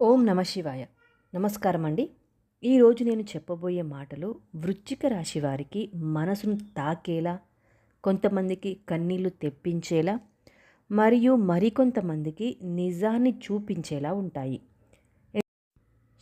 ఓం నమ శివాయ. నమస్కారం అండి ఈరోజు నేను చెప్పబోయే మాటలు వృచ్చిక రాశి వారికి మనసును తాకేలా కొంతమందికి కన్నీళ్ళు తెప్పించేలా మరియు మరికొంతమందికి నిజాన్ని చూపించేలా ఉంటాయి.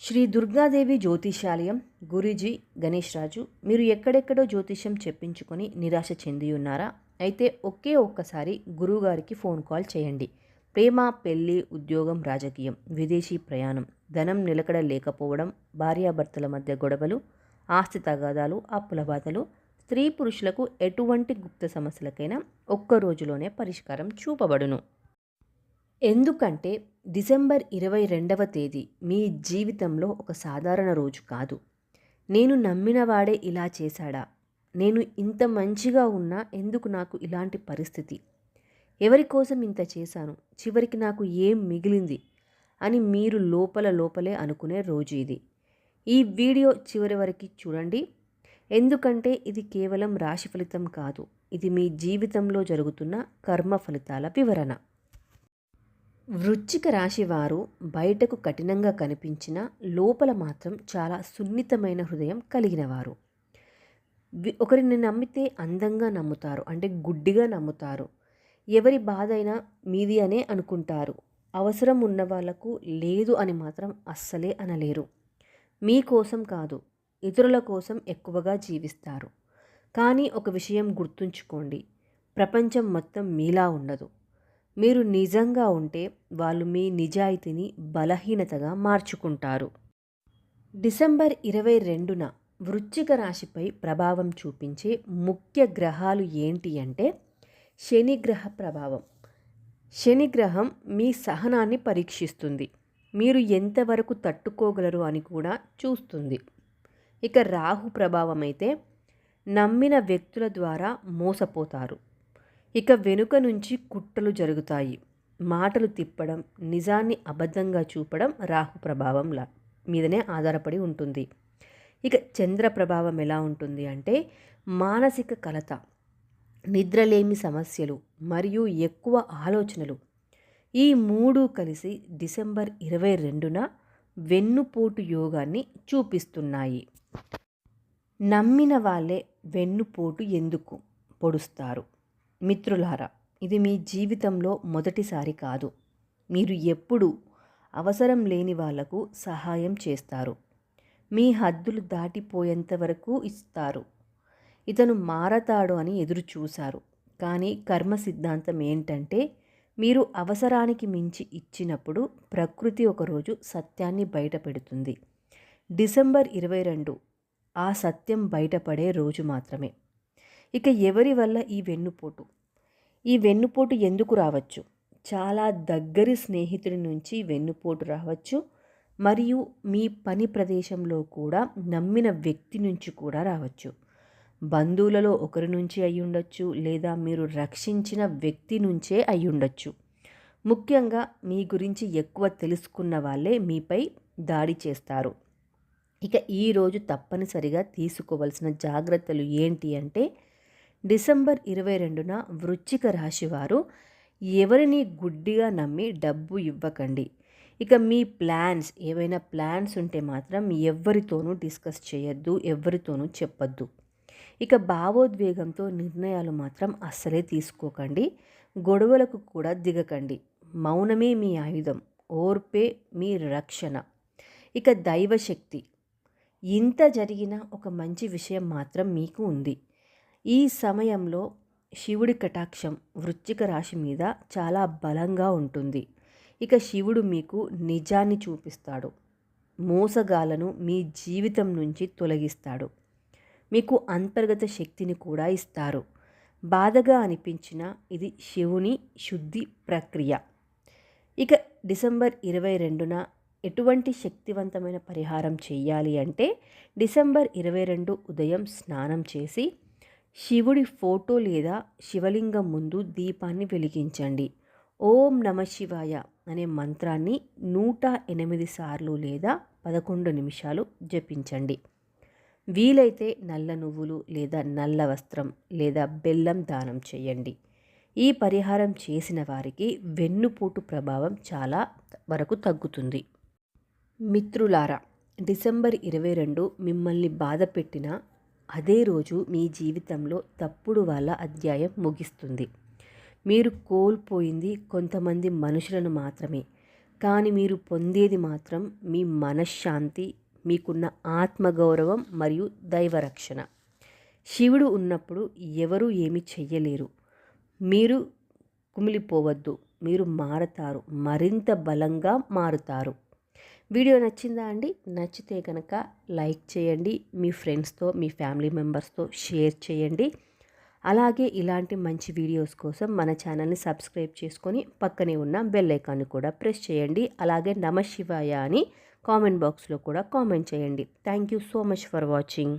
శ్రీ దుర్గాదేవి జ్యోతిషాలయం గురూజీ గణేష్ రాజు మీరు ఎక్కడెక్కడో జ్యోతిష్యం చెప్పించుకొని నిరాశ చెంది ఉన్నారా? అయితే ఒకే ఒక్కసారి గురువుగారికి ఫోన్ కాల్ చేయండి. ప్రేమ పెళ్ళి ఉద్యోగం రాజకీయం విదేశీ ప్రయాణం ధనం నిలకడ లేకపోవడం భార్యాభర్తల మధ్య గొడవలు ఆస్తి తగాదాలు అప్పుల బాధలు స్త్రీ పురుషులకు ఎటువంటి గుప్త సమస్యలకైనా ఒక్క రోజులోనే పరిష్కారం చూపబడును. ఎందుకంటే డిసెంబర్ ఇరవై రెండవ తేదీ మీ జీవితంలో ఒక సాధారణ రోజు కాదు. నేను నమ్మినవాడే ఇలా చేశాడా? నేను ఇంత మంచిగా ఉన్నా ఎందుకు నాకు ఇలాంటి పరిస్థితి? ఎవరి కోసం ఇంత చేశాను? చివరికి నాకు ఏం మిగిలింది? అని మీరు లోపల లోపలే అనుకునే రోజు ఇది. ఈ వీడియో చివరి వరకు చూడండి. ఎందుకంటే ఇది కేవలం రాశి ఫలితం కాదు. ఇది మీ జీవితంలో జరుగుతున్న కర్మ ఫలితాల వివరణ. వృచ్చిక రాశి వారు బయటకు కఠినంగా కనిపించిన లోపల మాత్రం చాలా సున్నితమైన హృదయం కలిగిన వారు ఒకరిని నమ్మితే అందంగా నమ్ముతారు. అంటే గుడ్డిగా నమ్ముతారు. ఎవరి బాధ అయినా మీది అనే అనుకుంటారు. అవసరం ఉన్న వాళ్ళకు లేదు అని మాత్రం అస్సలే అనలేరు. మీకోసం కాదు ఇతరుల కోసం ఎక్కువగా జీవిస్తారు. కానీ ఒక విషయం గుర్తుంచుకోండి ప్రపంచం మొత్తం మీలా ఉండదు. మీరు నిజంగా ఉంటే వాళ్ళు మీ నిజాయితీని బలహీనతగా మార్చుకుంటారు. డిసెంబర్ ఇరవై రెండున వృశ్చిక రాశిపై ప్రభావం చూపించే ముఖ్య గ్రహాలు ఏంటి అంటే శనిగ్రహ ప్రభావం. శనిగ్రహం మీ సహనాన్ని పరీక్షిస్తుంది. మీరు ఎంతవరకు తట్టుకోగలరు అని కూడా చూస్తుంది. ఇక రాహు ప్రభావం అయితే నమ్మిన వ్యక్తుల ద్వారా మోసపోతారు. ఇక వెనుక నుంచి కుట్రలు జరుగుతాయి. మాటలు తిప్పడం నిజాన్ని అబద్ధంగా చూపడం రాహు ప్రభావం లా మీదనే ఆధారపడి ఉంటుంది. ఇక చంద్ర ప్రభావం ఎలా ఉంటుంది అంటే మానసిక కలత. నిద్రలేమి సమస్యలు మరియు ఎక్కువ ఆలోచనలు. ఈ మూడు కలిసి డిసెంబర్ ఇరవై రెండున వెన్నుపోటు యోగాన్ని చూపిస్తున్నాయి. నమ్మిన వాళ్ళే వెన్నుపోటు ఎందుకు పొడుస్తారు? మిత్రులారా ఇది మీ జీవితంలో మొదటిసారి కాదు. మీరు ఎప్పుడు అవసరం లేని వాళ్ళకు సహాయం చేస్తారు. మీ హద్దులు దాటిపోయేంత వరకు ఇస్తారు. ఇతను మారతాడు అని ఎదురు చూశారు. కానీ కర్మ సిద్ధాంతం ఏంటంటే మీరు అవసరానికి మించి ఇచ్చినప్పుడు ప్రకృతి ఒకరోజు సత్యాన్ని బయటపెడుతుంది. డిసెంబర్ ఇరవై రెండు ఆ సత్యం బయటపడే రోజు మాత్రమే. ఇక ఎవరి వల్ల ఈ వెన్నుపోటు? ఈ వెన్నుపోటు ఎందుకు రావచ్చు? చాలా దగ్గరి స్నేహితుడి నుంచి వెన్నుపోటు రావచ్చు మరియు మీ పని ప్రదేశంలో కూడా నమ్మిన వ్యక్తి నుంచి కూడా రావచ్చు. బంధువులలో ఒకరి నుంచి అయ్యుండొచ్చు లేదా మీరు రక్షించిన వ్యక్తి నుంచే అయ్యుండొచ్చు ముఖ్యంగా మీ గురించి ఎక్కువ తెలుసుకున్న వాళ్ళే మీపై దాడి చేస్తారు. ఇక ఈరోజు తప్పనిసరిగా తీసుకోవలసిన జాగ్రత్తలు ఏంటి అంటే డిసెంబర్ ఇరవై రెండున వృచ్చిక రాశి వారు ఎవరిని గుడ్డిగా నమ్మి డబ్బు ఇవ్వకండి. ఇక మీ ప్లాన్స్ ఏవైనా ప్లాన్స్ ఉంటే మాత్రం ఎవరితోనూ డిస్కస్ చేయొద్దు ఎవరితోనూ చెప్పొద్దు. ఇక భావోద్వేగంతో నిర్ణయాలు మాత్రం అస్సలే తీసుకోకండి. గొడవలకు కూడా దిగకండి. మౌనమే మీ ఆయుధం. ఓర్పే మీ రక్షణ. ఇక దైవశక్తి. ఇంత జరిగిన ఒక మంచి విషయం మాత్రం మీకు ఉంది. ఈ సమయంలో శివుడి కటాక్షం వృశ్చిక రాశి మీద చాలా బలంగా ఉంటుంది. ఇక శివుడు మీకు నిజాన్ని చూపిస్తాడు. మోసగాలను మీ జీవితం నుంచి తొలగిస్తాడు. మీకు అంతర్గత శక్తిని కూడా ఇస్తారు. బాధగా అనిపించిన ఇది శివుని శుద్ధి ప్రక్రియ. ఇక డిసెంబర్ ఇరవై రెండున ఎటువంటి శక్తివంతమైన పరిహారం చేయాలి అంటే డిసెంబర్ ఇరవై రెండు ఉదయం స్నానం చేసి శివుడి ఫోటో లేదా శివలింగం ముందు దీపాన్ని వెలిగించండి. ఓం నమ శివాయ అనే మంత్రాన్ని నూట ఎనిమిది సార్లు లేదా పదకొండు నిమిషాలు జపించండి. వీలైతే నల్ల నువ్వులు లేదా నల్ల వస్త్రం లేదా బెల్లం దానం చేయండి. ఈ పరిహారం చేసిన వారికి వెన్నుపోటు ప్రభావం చాలా వరకు తగ్గుతుంది. మిత్రులారా డిసెంబర్ ఇరవై రెండు మిమ్మల్ని బాధ పెట్టిన అదే రోజు మీ జీవితంలో తప్పుడు వాళ్ళ అధ్యాయం ముగిస్తుంది. మీరు కోల్పోయింది కొంతమంది మనుషులను మాత్రమే కానీ మీరు పొందేది మాత్రం మీ మనశ్శాంతి మీకున్న ఆత్మగౌరవం మరియు దైవరక్షణ. శివుడు ఉన్నప్పుడు ఎవరు ఏమి చెయ్యలేరు. మీరు కుమిలిపోవద్దు మీరు మారతారు మరింత బలంగా మారుతారు. వీడియో నచ్చిందా అండి? నచ్చితే కనుక లైక్ చేయండి మీ ఫ్రెండ్స్తో మీ ఫ్యామిలీ మెంబర్స్తో షేర్ చేయండి. అలాగే ఇలాంటి మంచి వీడియోస్ కోసం మన ఛానల్ని సబ్స్క్రైబ్ చేసుకొని పక్కనే ఉన్న బెల్ ఐకాన్ని కూడా ప్రెస్ చేయండి. అలాగే నమ శివాయ అని కామెంట్ బాక్స్లో కూడా కామెంట్ చేయండి. Thank you so much for watching.